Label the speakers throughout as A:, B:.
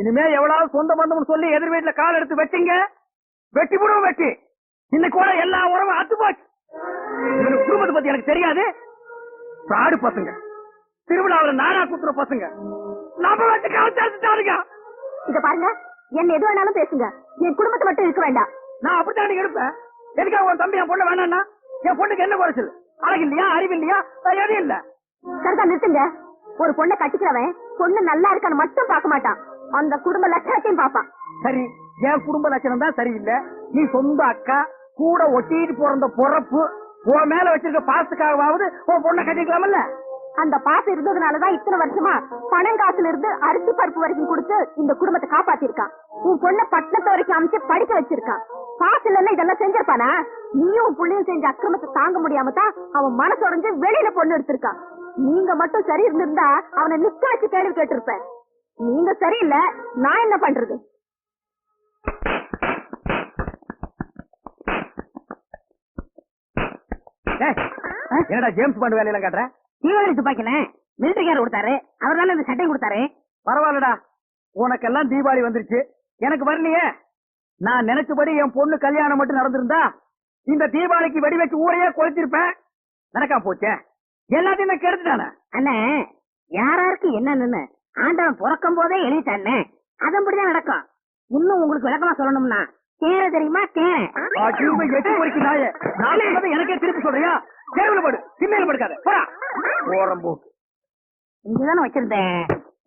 A: இனிமே எவ்வளவு சொந்த பந்தம்னு சொல்லி எதிர் வீட்டுல கால் எடுத்து வச்சீங்க வெட்டி போடுவோம் வெட்டி. இன்னைக்கு கூட எல்லா உறவும் அத்து போச்சு. குடும்பத்தை பத்தி எனக்கு தெரியாது. பிராடு பசங்க. திருவிழாவுல நாடா குத்துற பசங்க. நம்ம வச்சு கவனிச்சாருங்க
B: இத பாருங்க. என்ன எது வேணாலும் பேசுங்க. என் குடும்பத்தை மட்டும் இருக்க வேண்டாம்.
A: நான் அப்படித்தான் எடுப்பேன். எதுக்காக உன் தம்பி என் பொண்ணு வேணாம்னா? என் பொண்ணுக்கு என்ன குறைச்சல்? அழகு இல்லையா அறிவு இல்லையா எதுவும் இல்ல.
B: சரிதா நிறுத்துங்க. ஒரு பொண்ணை கட்டிக்கிறவன் பொண்ணு நல்லா இருக்கான்னு மட்டும் பார்க்க மாட்டான். அந்த குடும்ப லட்சணத்தையும் பார்ப்பான்.
A: சரி என் குடும்ப லட்சணம் தான் சரியில்லை. நீ சொந்த அக்கா கூட ஒட்டிட்டு பிறந்த பொறப்பு உன் மேல வச்சிருக்க பாசத்துக்காகவாவது உன் பொண்ணை கட்டிக்கலாமல்ல?
B: அந்த பாசம் இருந்ததுனாலதான் இத்தனை வருஷமா பணம் காசுல இருந்து அரிசி பருப்பு வரைக்கும் கொடுத்து இந்த குடும்பத்தை காப்பாத்திருக்கான். உன் பொண்ண பட்டணத்தை வரைக்கும் அமைச்சு படிக்க வச்சிருக்கான். பாசு இல்லைன்னா இதெல்லாம் செஞ்சிருப்பானா? நீயும் புள்ளையும் செஞ்ச அக்கிரமத்தை தாங்க முடியாம தான் அவன் மனசு உடைஞ்சு வெளியில பொண்ணு எடுத்திருக்கான். நீங்க மட்டும் சரி இருந்திருந்தா அவனை நிக்க வச்சு கேள்வி கேட்டிருப்பேன். நீங்க சரியில்லை நான் என்ன பண்றது?
A: என்னடா ஜேம்ஸ் பாண்ட் வேலையெல்லாம் காட்டுற?
C: தீவிர துப்பாக்கில மிலிட்டரிக்காரர் கொடுத்தாரு அவர் தானே இந்த சட்டை கொடுத்தாரு.
A: பரவாயில்லடா உனக்கெல்லாம் தீபாவளி வந்துருச்சு. எனக்கு வரலையே. நான் நினைச்சபடி என் பொண்ணு கல்யாணம் மட்டும் நடந்திருந்தா இந்த தீபாவளிக்கு வெடி வச்சு ஊரையே கொளுத்திருப்பேன். நடக்காம போச்சே. எல்லாத்தையும் நான் கெடுத்துட்டானே.
C: அண்ணே யாராருக்கு என்னன்னு ஆண்டவன் பிறக்கும் போதே எழுதிட்டானே அதன்படிதான் நடக்கும். இன்னும் உங்களுக்கு விளக்கமா சொல்லணும்னா தேர தெரியுமா? தேர
A: எனக்கே திருப்பி சொல்றியா? தேர்வுல படு. சின்னையில படுக்காத. போடா. ஓரம் போக்கு
C: இங்கதானே வச்சிருந்தேன்.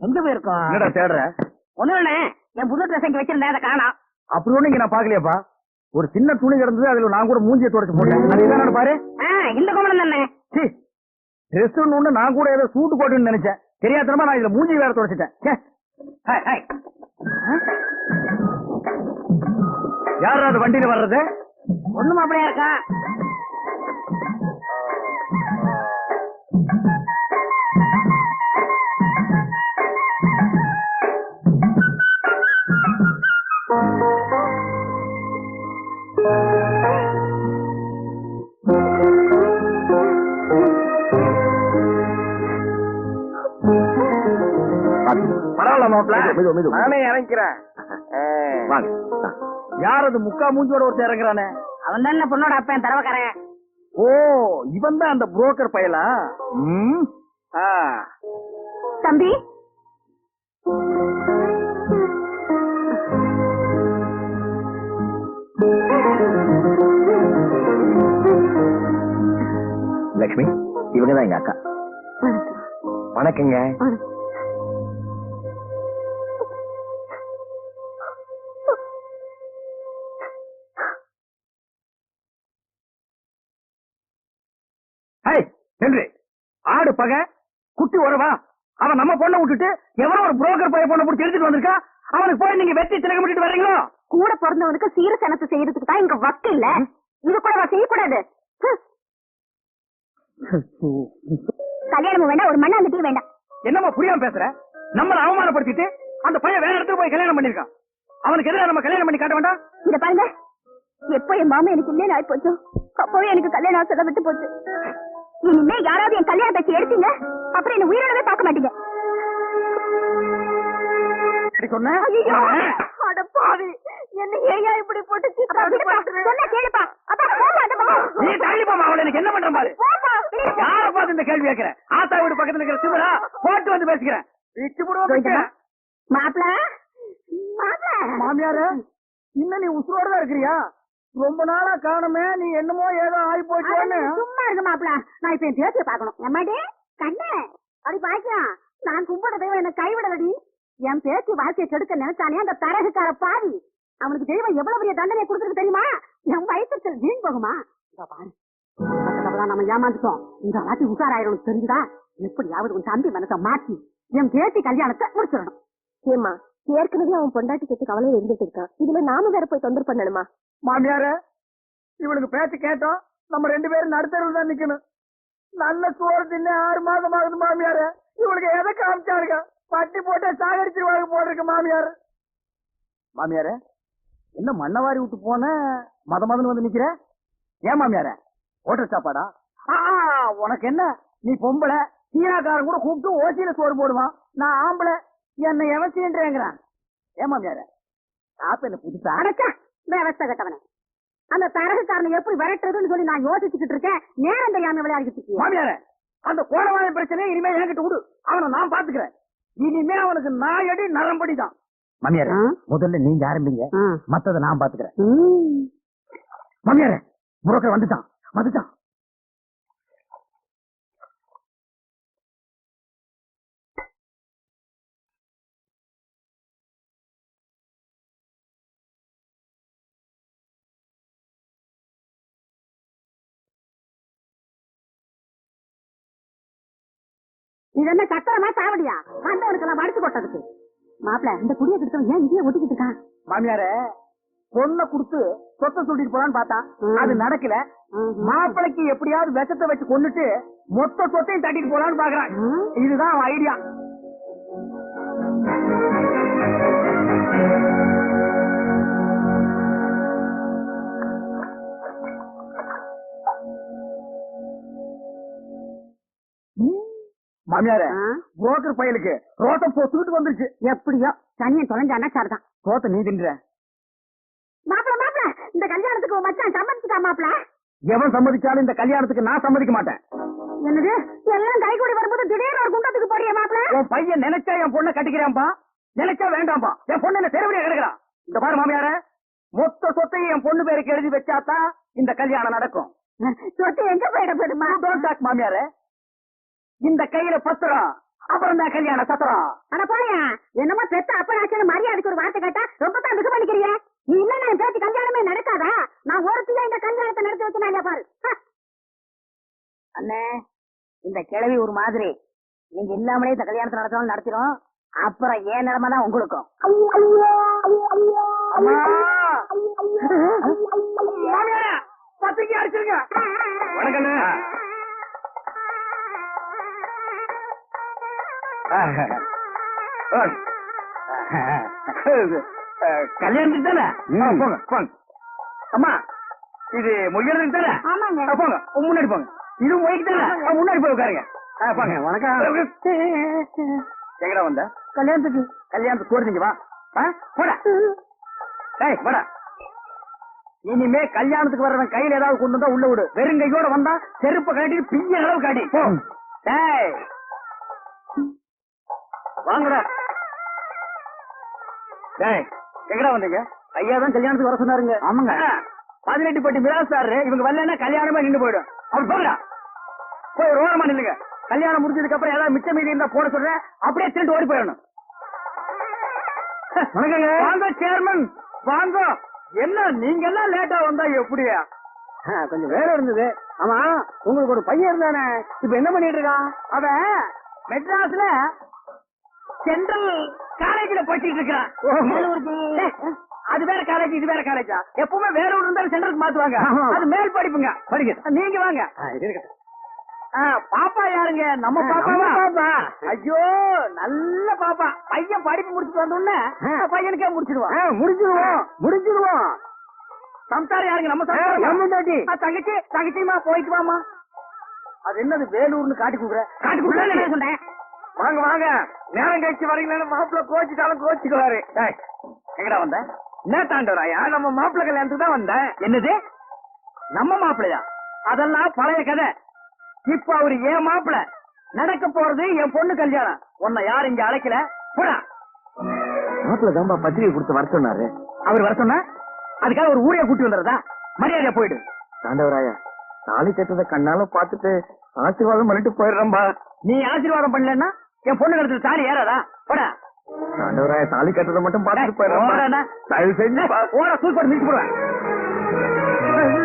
C: எங்க போயிருக்கோம்?
A: என்னடா தேடுற?
C: ஒண்ணும் இல்ல என் புது ட்ரெஸ் இங்க வச்சிருந்தேன். அதை காணோம்.
A: அப்படி ஒண்ணு இங்க நான் பாக்கலையாப்பா ஒரு சின்ன துணி கிடந்தது அதுல நான் கூட மூஞ்சியை தொடச்சு போட்டேன். அது என்னன்னு பாரு?
C: ஆ, இந்த கோமலம் தானே.
A: ட்ரெஸ் ஒண்ணு நான் கூட ஏதோ சூட்டு போட்டுன்னு நினைச்சேன். தெரியாதனமா நான் இதுல மூஞ்சி வேற தொடச்சிட்டேன். ச்சே. யார் அது வண்டியில வர்றது?
C: ஒண்ணும் அப்படியா இருக்கா?
A: மாப்பிள நானே இறங்கிறேன். வாங்க. யார் அது முக்கா மூஞ்சியோட ஒருத்தர் இறங்குறானே?
C: அவன் தானே பொண்ணோட அப்பன் தரவக்காரன்.
A: ஓ இவன் தான் அந்த புரோக்கர் பயலா? ம்.
B: தம்பி.
A: லட்சுமி இவங்க தான் எங்க அக்கா. வணக்கங்க. ஹென்றி ஆடு பகை குட்டி உறவா? அவன் நம்ம பொண்ணை விட்டுட்டு எவனோ ஒரு புரோக்கர் பைய பொண்ணை பிடிச்சி எடுத்துட்டு வந்திருக்கா? அவனுக்கு போய் நீங்க வெட்டி திலகம் விட்டுட்டு வர்றீங்களோ?
B: கூட பிறந்தவனுக்கு சீர சனத்தை செய்யறதுக்கு தான் இங்க வக்கு இல்ல. இது கூட செய்யக்கூடாது. ஹம். கல்யாணமும் வேண்டாம் ஒரு மண்ணாங்கட்டியும் வேண்டாம்.
A: என்னம்மா புரியாம பேசுற? நம்மள அவமானப்படுத்திட்டு அந்த பையன் வேற இடத்துக்கு போய் கல்யாணம் பண்ணிருக்கான் அவனுக்கு எதிராக நம்ம கல்யாணம் பண்ணி காட்ட வேண்டாம்?
B: இத பாருங்க. எப்போ என் மாமா எனக்கு இல்லைன்னு ஆயி போச்சோ அப்பவே எனக்கு கல்யாணம் ஆசை விட்டு போச்சு. இனிமே யாராவது என் கல்யாணம் பேச்சு எடுத்தீங்க? அப்புறம் என்ன உயிரோடவே பார்க்க மாட்டீங்க. என்ன
A: பண்ற பாரு. யார பார்த்து இந்த கேள்வி கேட்கிற ஆத்தா வீடு பக்கத்துல இருக்கிற சிவரா போட்டு வந்து பேசிக்கிறேன்.
B: மாப்பிள?
A: மாமியாரு இன்னும் நீ உசுரோட தான் இருக்கிறியா? ரொம்ப நாளா காணுமே நீ என்னமோ ஏதோ ஆகி போச்சோன்னு
B: சும்மா இருக்க மாப்பிள. நான் இப்ப என் பேச்சு பார்க்கணும். எம்மாடி? கண்ணே. அப்படி பாக்கியா. நான் கும்பிட தெய்வம் என்ன கைவிடலடி. என் பேச்சு வாழ்க்கையை கெடுக்க நினைச்சானே அந்த தரகுக்கார பாவி. அவனுக்கு தெய்வம் எவ்வளவு பெரிய தண்டனை கொடுத்துருக்கு தெரியுமா? என் வயசுக்கு வீண் போகுமா? இதோ பாரு. மத்தவங்கள நம்ம ஏமாந்துட்டோம். இந்த வாட்டி உஷாராயிரம் தெரிஞ்சுதா? எப்படியாவது உன் தம்பி மனசை மாத்தி என் பேத்தி கல்யாணத்தை முடிச்சிடணும். ஏமா ஏற்கனவே அவன் பொண்டாட்டி கேட்டு கவலையில இருந்துட்டு இருக்கான். இதுல நாம வேற போய் தொந்தரவு பண்ணணுமா?
A: மாமியார இவனுக்கு பேச்சு கேட்டோம். நம்ம ரெண்டு பேரும் நடுத்தரவு தான் நிக்கணும். நல்ல சோறு தின்னு ஆறு மாதம் ஆகுது மாமியார. இவனுக்கு எதை காமிச்சாருங்க பட்டி போட்டு சாகரிச்சிருவாங்க போட்டிருக்கு மாமியார். மாமியார என்ன மண்ணவாரி விட்டு போன மத மதன்னு வந்து நிக்கிற? ஏன் மாமியார ஹோட்டல் சாப்பாடா? ஆ, ஆ, உனக்கு என்ன? நீ பொம்பளை. சீனாக்காரன் கூட கூப்பிட்டு ஓசியில சோறு போடுவான். நான் ஆம்பளை. என்னை எவசியன்றேங்கிறான் ஏன் மாமியார சாப்பிட புதுசா?
B: அடைச்சா விவசாய கட்டவனே அந்த தரகுக்காரனை எப்படி விரட்டுறதுன்னு சொல்லி நான் யோசிச்சுக்கிட்டு இருக்கேன். நேரம் தெரியாம விளையாடிக்கிட்டு
A: மாமியார அந்த கோலவாய பிரச்சனை இனிமே என்கிட்ட விடு. அவனை நான் பாத்துக்கிறேன் இனிமே அவனுக்கு நாயடி நரம்படி தான் மாமியார? முதல்ல நீங்க ஆரம்பிங்க. மத்தத நான் பாத்துக்கிறேன். மாமியார புரோக்கர் வந்துட்டான். வந்துட்டான்.
B: இது என்ன சத்திரமா சாவடியா? வந்தவனுக்கு எல்லாம் மடிச்சு போட்டதுக்கு. மாப்பிள இந்த குடிய கிட்ட ஏன் இங்கேயே ஒட்டிக்கிட்டு இருக்கான்?
A: மாமியார பொண்ணை கொடுத்து சொத்தை சொல்லிட்டு போலான்னு பார்த்தா. அது நடக்கல. மாப்பிளைக்கு எப்படியாவது விஷத்தை வச்சு கொன்னுட்டு மொத்த சொத்தையும் தட்டிட்டு போலான்னு பாக்குறான். இதுதான் ஐடியா மாமியார? புரோக்கர் பயலுக்கு ரோட்டம் பொசுக்கிட்டு வந்துருச்சு.
B: எப்படியோ? சனியன் தொலைஞ்சானா சரிதான்
A: ரோட்ட நீ தின்ற.
B: மாப்பிள மாப்பிள இந்த கல்யாணத்துக்கு உன் மச்சான் சம்மதிச்சுட்டா மாப்பிள?
A: எவன் சம்மதிச்சாலும் இந்த கல்யாணத்துக்கு நான் சம்மதிக்க மாட்டேன்.
B: என்னது? எல்லாம் கைகூடி வரும்போது திடீர்னு ஒரு குண்டத்துக்கு போறிய மாப்பிள?
A: உன் பையன் நினைச்சா என் பொண்ணை கட்டிக்கிறான்பா நினைச்சா வேண்டாம்பா என் பொண்ணு என்ன தெருவிலே கிடக்குறான் இந்த பாரு மாமியார மொத்த சொத்தையும் என் பொண்ணு பேருக்கு எழுதி வச்சாதான் இந்த கல்யாணம் நடக்கும்.
B: சொத்து எங்க போயிட போயிடுமா?
A: டோன்ட் டாக் மாமியார. இந்த கையில பத்திரம் அப்புறம் தான் கல்யாண சத்திரம்
B: அட போயா என்னமோ பெத்த அப்பனாச்சுன்னு மரியாதைக்கு ஒரு வார்த்தை கேட்டா ரொம்ப தான் மிக பண்ணிக்கிறிய நீ இல்ல நான் பேச்சு கல்யாணமே நடக்காதா? நான் ஒருத்தியா இந்த கல்யாணத்தை நடத்தி வச்சுனாங்க பாரு.
C: அண்ணே இந்த கிழவி ஒரு மாதிரி. நீங்க இல்லாமலே இந்த கல்யாணத்தை நடத்தணும் நடத்திடும் அப்புறம் ஏன் நிலைமை தான் உங்களுக்கும்.
A: பத்திரிக்கை அடிச்சிருங்க. வணக்கம் கல்யாணத்துக்கு தானே? போங்க போங்க. அம்மா இது மொய்யறதுக்கு தானே? போங்க முன்னாடி போங்க. இது மொய்க்கு தானே? முன்னாடி போய் உட்காருங்க. போங்க. வணக்கம். எங்கடா வந்த? கல்யாணத்துக்கு. கல்யாணத்துக்கு போறீங்க வா. ஆ, போடா. டேய் வாடா இனிமே கல்யாணத்துக்கு வர்றவன் கையில ஏதாவது கொண்டு வந்தா உள்ள விடு. வெறும் கையோட வந்தா செருப்ப காட்டி பிய்ய அளவு காட்டி போ. டேய். வாங்கடா. டேய் எங்கடா வந்தீங்க? ஐயா தான் கல்யாணத்துக்கு வர சொன்னாருங்க. ஆமாங்க. பதினெட்டு பட்டி மிராசாரு இவங்க வரலன்னா கல்யாணமே நின்று போயிடும். அப்படி போங்கடா. போய் ஒரு ஓரமா நில்லுங்க. கல்யாணம் முடிஞ்சதுக்கு அப்புறம் ஏதாவது மிச்சம் மீதி இருந்தா போட சொல்றேன். அப்படியே திருட்டு ஓடி போயிடணும். வாங்க சேர்மன் வாங்க. என்ன நீங்க எல்லாம் லேட்டா வந்தா எப்படியா கொஞ்சம் வேலை இருந்தது. ஆமா உங்களுக்கு ஒரு பையன் இருந்தானே. இப்ப என்ன பண்ணிட்டு இருக்கான்? அவன் மெட்ராஸ்ல சென்ட்ரல் காலேஜ்ல படிச்சிட்டு இருக்கான் ஏய், அது வேற காலேஜ் இது வேற காலேஜா எப்பவுமே வேற ஒரு இருந்தாலும் சென்டருக்கு மாத்துவாங்க. அது மேல் படிப்புங்க. படிக்க நீங்க வாங்க. பாப்பா யாருங்க? நம்ம பாப்பாவா பாப்பா ஐயோ நல்ல பாப்பா. பையன் படிப்பு முடிச்சுட்டு வந்த உடனே பையனுக்கே முடிச்சிடுவான் முடிச்சிடுவோம் முடிச்சிடுவோம் சம்சாரம் யாருங்க? நம்ம சம்சாரம் தங்கச்சி தங்கச்சிமா போயிட்டு வாமா அது என்னது வேலூர்னு காட்டி கொடுக்குற? காட்டி கொடுக்குற சொன்னேன். வாங்க வாங்க. நேரம் கழிச்சு வரீங்களா மாப்பிள்ள கோச்சிட்டாலும் கோச்சிக்குவாரு. எங்கடா வந்த? என்ன தாண்டவராயா நம்ம மாப்பிள்ள கல்யாணத்துக்கு தான் வந்தேன். என்னது? நம்ம மாப்பிள்ளையா? அதெல்லாம் பழைய கதை. இப்ப அவரு ஏன் மாப்பிள்ள. நடக்க போறது என் பொண்ணு கல்யாணம். உன்னை யாரும் இங்க அழைக்கல. போடா. மாப்பிள்ள தான்பா பத்திரிகை கொடுத்து வர சொன்னாரு. அவர் வர சொன்னா? அதுக்காக ஒரு ஊரைய கூட்டி வந்துடுறதா மரியாதையா போயிடு.
D: தாண்டவராயா தாலி கட்டத கண்ணால பாத்துட்டு ஆசீர்வாதம் பண்ணிட்டு போயிடுறேன்பா.
A: நீ ஆசீர்வாதம் பண்ணலன்னா என் பொண்ணு கழுத்துல தாலி ஏறாதா? போடா.
D: தாண்டவராயா தாலி கட்டத மட்டும் பாத்துட்டு
A: போடாண்ணா.
D: போயிடுறேன் தயவு செஞ்சு.
A: ஓட தூக்கி மிதிச்சு போடுவேன்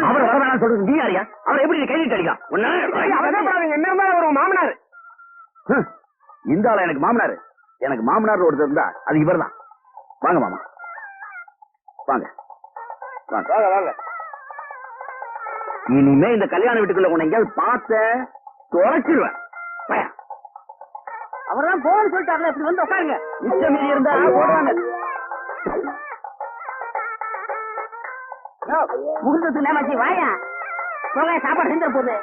A: அவர் வர வேணாம் சொல்றது நீ யாரியா அவர் எப்படி நீ கைதிட்டு அடிக்கலாம்? என்ன ஒரு மாமனார்.
D: இந்த ஆளா எனக்கு மாமனார்? எனக்கு மாமனார் ஒருத்தர் இருந்தா அது இவர்தான். வாங்க மாமா. வாங்க. வாங்க. வாங்க வாங்க. இனிமே இந்த கல்யாண வீட்டுக்குள்ள உன்னை எங்கேயாவது பார்த்த தொலைச்சிருவேன்.
A: அவர்தான் போன்னு சொல்லிட்டார்ல இப்படி வந்து உட்காருங்க. மிச்சம் மீறி இருந்தா போடுவாங்க.
C: முகூர்த்தத்துக்கு நேமாச்சி வாயா. போக சாப்பாடு செஞ்சிட போகுது.